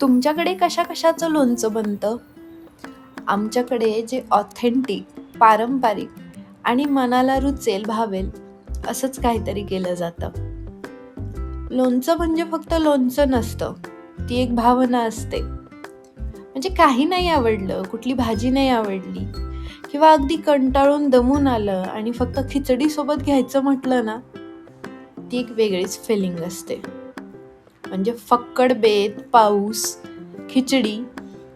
तुमच्याकडे कशा कशाचं लोणचं बनतं? आमच्याकडे जे ऑथेंटिक पारंपरिक आणि मनाला रुचेल भावेल असंच काहीतरी केलं जातं. लोणचं म्हणजे फक्त लोणचं नसतं ती एक भावना असते. म्हणजे काही नाही आवडलं कुठली भाजी नाही आवडली किंवा अगदी कंटाळून दमून आलं आणि फक्त खिचडीसोबत घ्यायचं म्हटलं ना ती एक वेगळीच फिलिंग असते. म्हणजे फक्कड बेत पाऊस खिचडी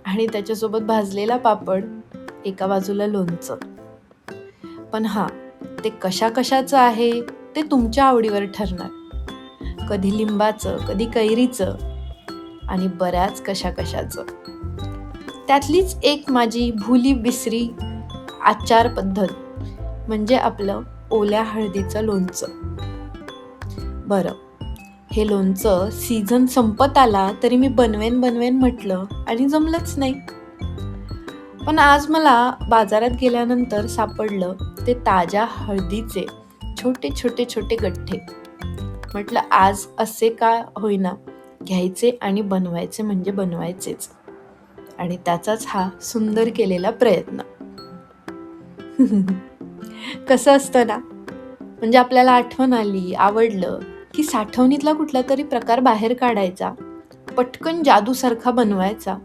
आणि त्याच्यासोबत भाजलेला पापड एका बाजूला लोणचं. पण हां ते कशा कशाचं आहे ते तुमच्या आवडीवर ठरणार. कधी लिंबाचं कधी कैरीचं आणि बऱ्याच कशा कशाचं त्यातलीच एक माझी भुली बिसरी आचार पद्धत म्हणजे आपलं ओल्या हळदीचं लोणचं. बरं हे लोणचं सीझन संपत आला तरी मी बनवेन बनवेन म्हटलं आणि जमलंच नाही. पण आज मला बाजारात गेल्यानंतर सापडलं ते ताज्या हळदीचे छोटे छोटे छोटे गठ्ठे. म्हटलं आज असे का होईना? घ्यायचे आणि बनवायचे म्हणजे बनवायचेच. आणि त्याचाच हा सुंदर केलेला प्रयत्न. कसं असतं ना? म्हणजे आपल्याला आठवण आली आवडलं की साठवणीतला कुठला तरी प्रकार बाहेर काढायचा पटकन जादूसारखा बनवायचा.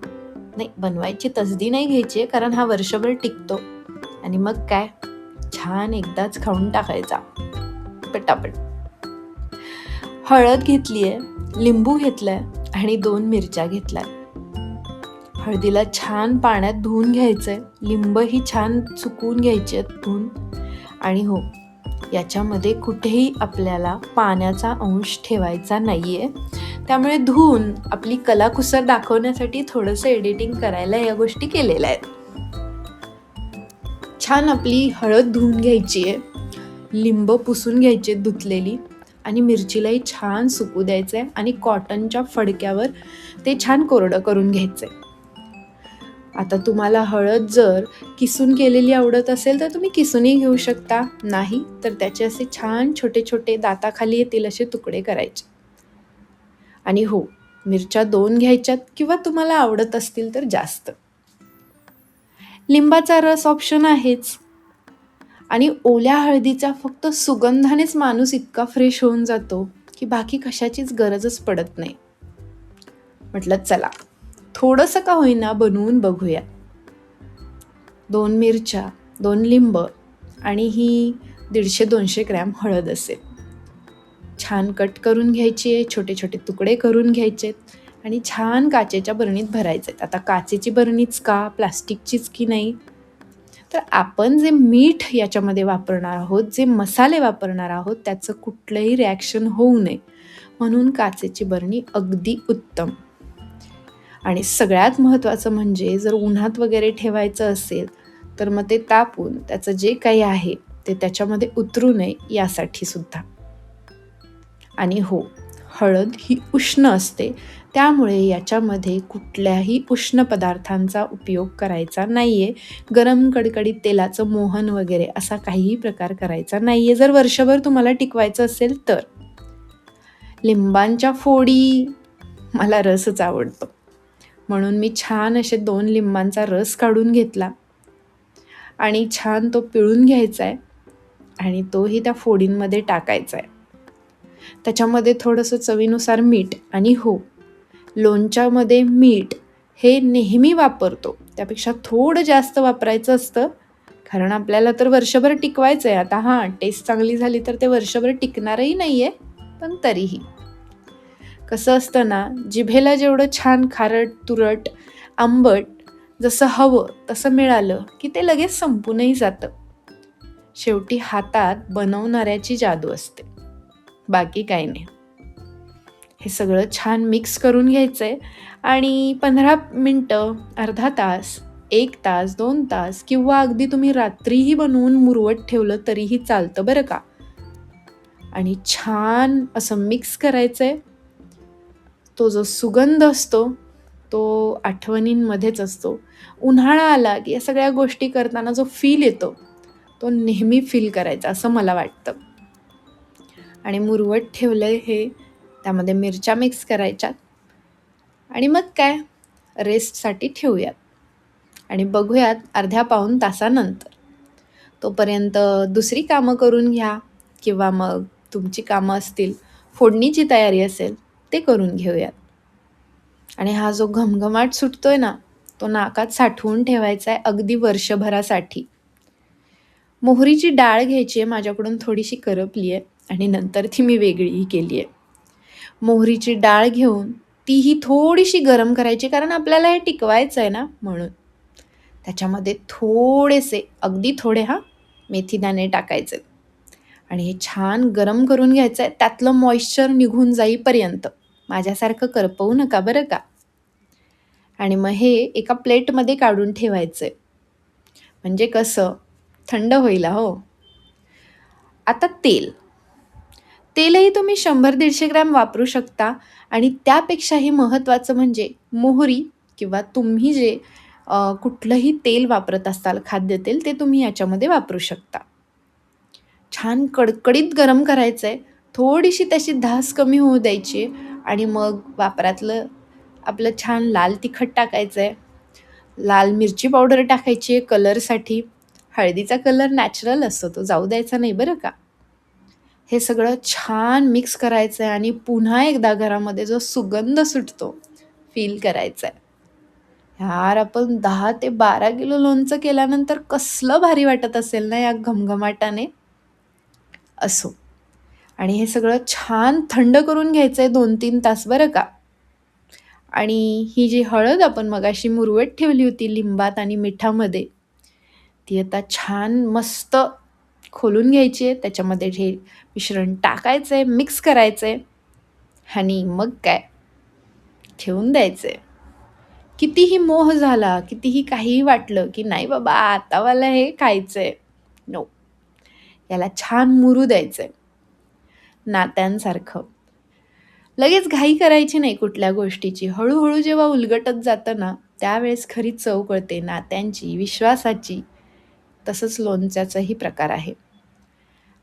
नाही बनवायची तसदी नाही घ्यायची कारण हा वर्षभर टिकतो. आणि मग काय? छान एकदाच खाऊन टाकायचा. पटापट. हळद घेतलीये लिंबू घेतलाय आणि दोन मिरच्या घेतल्या हळदीला छान पाण्यात धुवून घ्यायचंय. लिंबही छान चुकवून घ्यायचे धुवून. आणि हो याच्यामध्ये कुठेही आपल्याला पाण्याचा अंश ठेवायचा नाही आहे त्यामुळे धुवून आपली कलाकुसर दाखवण्यासाठी थोडंसं एडिटिंग करायला या गोष्टी केलेल्या आहेत. छान आपली हळद धुवून घ्यायची आहे. लिंब पुसून घ्यायची धुतलेली. आणि मिरचीलाही छान सुकू द्यायचं आहे आणि कॉटनच्या फडक्यावर ते छान कोरडं करून घ्यायचं आहे आता तुम्हाला हळद जर किसून केलेली आवडत असेल तर तुम्ही किसूनही घेऊ शकता. नाही तर त्याचे असे छान छोटे छोटे दाताखाली येतील असे तुकडे करायचे. आणि हो मिरच्या दोन घ्यायच्यात किंवा तुम्हाला आवडत असतील तर जास्त. लिंबाचा रस ऑप्शन आहेच. आणि ओल्या हळदीचा फक्त सुगंधानेच माणूस इतका फ्रेश होऊन जातो की बाकी कशाचीच गरजच पडत नाही. म्हटलं चला. थोडंसं का होईना बनवून बघूया. दोन मिरच्या दोन लिंब आणि ही दीडशे दोनशे ग्रॅम हळद असेल. छान कट करून घ्यायची आहे छोटे छोटे तुकडे करून घ्यायचेत आणि छान काचेच्या बरणीत भरायचे आहेत. आता काचेची बरणीच का प्लास्टिकचीच की नाही? तर आपण जे मीठ याच्यामध्ये वापरणार आहोत जे मसाले वापरणार आहोत त्याचं कुठलंही रिॲक्शन होऊ नये. म्हणून काचेची बरणी अगदी उत्तम. आणि सगळ्यात महत्त्वाचं म्हणजे जर उन्हात वगैरे ठेवायचं असेल तर मग ते तापून त्याचं जे काही आहे ते त्याच्यामध्ये उतरू नये यासाठी सुद्धा आणि हो हळद ही उष्ण असते त्यामुळे याच्यामध्ये कुठल्याही उष्ण पदार्थांचा उपयोग करायचा नाही आहे गरम कडकडीत तेलाचं मोहन वगैरे असा काहीही प्रकार करायचा नाही आहे जर वर्षभर तुम्हाला टिकवायचं असेल तर. लिंबांच्या फोडी मला रसच आवडतो. म्हणून मी छान असे दोन लिंबांचा रस काढून घेतला. आणि छान तो पिळून घ्यायचा आहे आणि तोही त्या फोडींमध्ये टाकायचा आहे त्याच्यामध्ये थोडंसं चवीनुसार मीठ आणि हो. लोणच्यामध्ये मीठ हे नेहमी वापरतो. त्यापेक्षा थोडं जास्त वापरायचं असतं. कारण आपल्याला तर वर्षभर टिकवायचं आहे आता हां टेस्ट चांगली झाली तर ते वर्षभर टिकणारही नाही आहे पण तरीही. कसं असतं ना जिभेला जेवढं छान खारट तुरट आंबट जसं हवं तसं मिळालं की ते लगेच संपूनही जातं. शेवटी हातात बनवणाऱ्याची जादू असते. बाकी काही नाही. हे सगळं छान मिक्स करून घ्यायचं आहे आणि पंधरा मिनटं अर्धा तास एक तास दोन तास किंवा अगदी तुम्ही रात्रीही बनवून मुरवत ठेवलं तरीही चालतं बरं का? आणि छान असं मिक्स करायचं आहे तो जो सुगंध असतो तो आठवणींमध्येच असतो. उन्हाळा आला की या सगळ्या गोष्टी करताना जो फील येतो तो नेहमी फील करायचा असं मला वाटतं. आणि मुरवट ठेवलं हे त्यामध्ये मिरच्या मिक्स करायच्यात आणि मग काय? रेस्टसाठी ठेवूयात. आणि बघूयात अर्ध्या पाऊण तासानंतर. तोपर्यंत दुसरी कामं करून घ्या किंवा मग तुमची कामं असतील फोडणीची तयारी असेल ते करून घेऊयात. आणि हा जो घमघमाट सुटतोय ना तो नाकात साठवून ठेवायचा आहे अगदी वर्षभरासाठी. मोहरीची डाळ घ्यायची आहे माझ्याकडून थोडीशी करपली आहे आणि नंतर ती मी वेगळीही केली आहे मोहरीची डाळ घेऊन तीही थोडीशी गरम करायची कारण आपल्याला हे टिकवायचं आहे ना म्हणून. त्याच्यामध्ये थोडेसे अगदी थोडे हा मेथीदाणे टाकायचे आणि हे छान गरम करून घ्यायचं आहे त्यातलं मॉइश्चर निघून जाईपर्यंत. माझ्यासारखं करपवू नका बरं का? आणि मग हे एका प्लेटमध्ये काढून ठेवायचं आहे म्हणजे कसं? थंड होईल हो. आता तेल. तेलही तुम्ही शंभर दीडशे ग्रॅम वापरू शकता. आणि त्यापेक्षाही महत्त्वाचं म्हणजे मोहरी किंवा तुम्ही जे कुठलंही तेल वापरत असाल खाद्यतेल ते तुम्ही याच्यामध्ये वापरू शकता. छान कडकडीत गरम करायचं आहे थोडीशी त्याची धास कमी होऊ द्यायची आणि मग वापरातलं आपलं छान लाल तिखट टाकायचं आहे लाल मिरची पावडर टाकायची आहे कलरसाठी. हळदीचा कलर नॅचरल असतो तो जाऊ द्यायचा नाही बरं का. हे सगळं छान मिक्स करायचं आहे आणि पुन्हा एकदा घरामध्ये जो सुगंध सुटतो फील करायचा आहे यार आपण दहा ते बारा किलो लोणचं केल्यानंतर कसलं भारी वाटत असेल ना या घमघमाटाने? असो. आणि हे सगळं छान थंड करून घ्यायचं आहे दोन तीन तास बरं का? आणि ही जी हळद आपण मगाशी मुरवट ठेवली होती लिंबात आणि मिठामध्ये ती आता छान मस्त खोलून घ्यायची आहे. त्याच्यामध्ये हे मिश्रण टाकायचं आहे मिक्स करायचं आहे आणि मग काय? ठेवून द्यायचं आहे कितीही मोह झाला कितीही काहीही वाटलं की नाही बाबा आता मला हे खायचं आहे नो याला छान मुरू द्यायचं आहे नात्यांसारखं. लगेच घाई करायची नाही कुठल्या गोष्टीची. हळूहळू जेव्हा उलगटत जातं ना त्यावेळेस खरी चव कळते. नात्यांची विश्वासाची. तसंच लोणच्याचाही प्रकार आहे.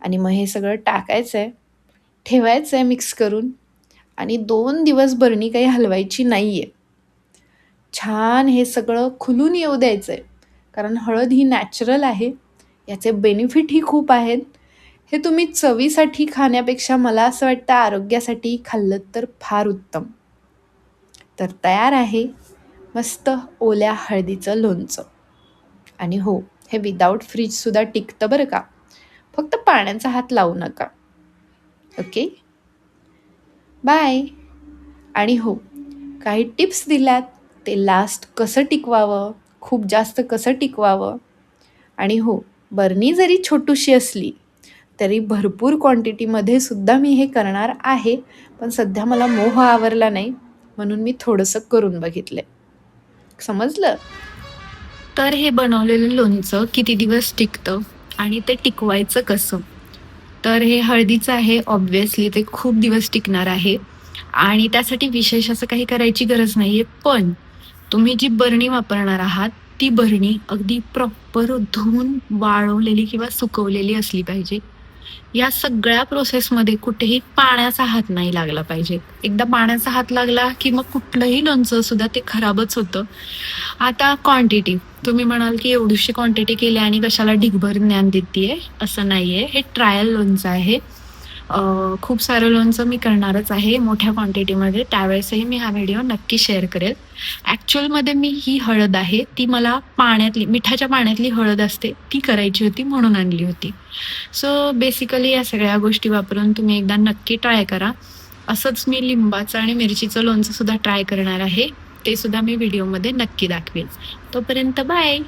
आणि मग हे सगळं टाकायचं आहे ठेवायचं आहे मिक्स करून. आणि दोन दिवस बरणी काही हलवायची नाही आहे छान हे सगळं खुलून येऊ द्यायचं आहे कारण हळद ही नॅचरल आहे. याचे बेनिफिटही खूप आहेत. हे तुम्ही चवीसाठी खाण्यापेक्षा मला असं वाटतं आरोग्यासाठी खाल्लं तर फार उत्तम. तर तयार आहे. मस्त ओल्या हळदीचं लोणचं. आणि हो हे विदाऊट फ्रीजसुद्धा टिकतं बरं का. फक्त पाण्याचा हात लावू नका. ओके बाय आणि हो काही टिप्स दिल्यात. ते लास्ट कसं टिकवावं? खूप जास्त कसं टिकवावं? आणि हो बरणी जरी छोटूशी असली तरी भरपूर क्वांटिटीमध्ये सुद्धा मी हे करणार आहे. पण सध्या मला मोह आवरला नाही म्हणून मी थोडंसं करून बघितलं समजलं? तर हे बनवलेलं लोणचं किती दिवस टिकतं आणि ते टिकवायचं कसं? तर हे हळदीचं आहे ऑब्व्हियसली ते खूप दिवस टिकणार आहे. आणि त्यासाठी विशेष असं काही करायची गरज नाही आहे पण तुम्ही जी बरणी वापरणार आहात ती बरणी अगदी प्रॉपर धुवून वाळवलेली किंवा सुकवलेली असली पाहिजे. या सगळ्या प्रोसेसमध्ये कुठेही पाण्याचा हात नाही लागला पाहिजे. एकदा पाण्याचा हात लागला की मग कुठलंही लोणचं सुद्धा ते खराबच होतं. आता क्वांटिटी तुम्ही म्हणाल की एवढीशी क्वांटिटी केली आणि कशाला ढिगभर ज्ञान देते असं नाहीये. हे ट्रायल लोणचं आहे. खूप सारं लोणचं मी करणारच आहे मोठ्या क्वांटिटीमध्ये त्यावेळेसही मी हा व्हिडिओ नक्की शेअर करेल. ॲक्च्युअलमध्ये मी ही हळद आहे ती मला पाण्यातली मिठाच्या पाण्यातली हळद असते ती करायची होती म्हणून आणली होती. सो बेसिकली या सगळ्या गोष्टी वापरून तुम्ही एकदा नक्की ट्राय करा. असंच मी लिंबाचं आणि मिरचीचं लोणचं सुद्धा ट्राय करणार आहे. ते सुद्धा मी व्हिडिओमध्ये नक्की दाखवेल तोपर्यंत बाय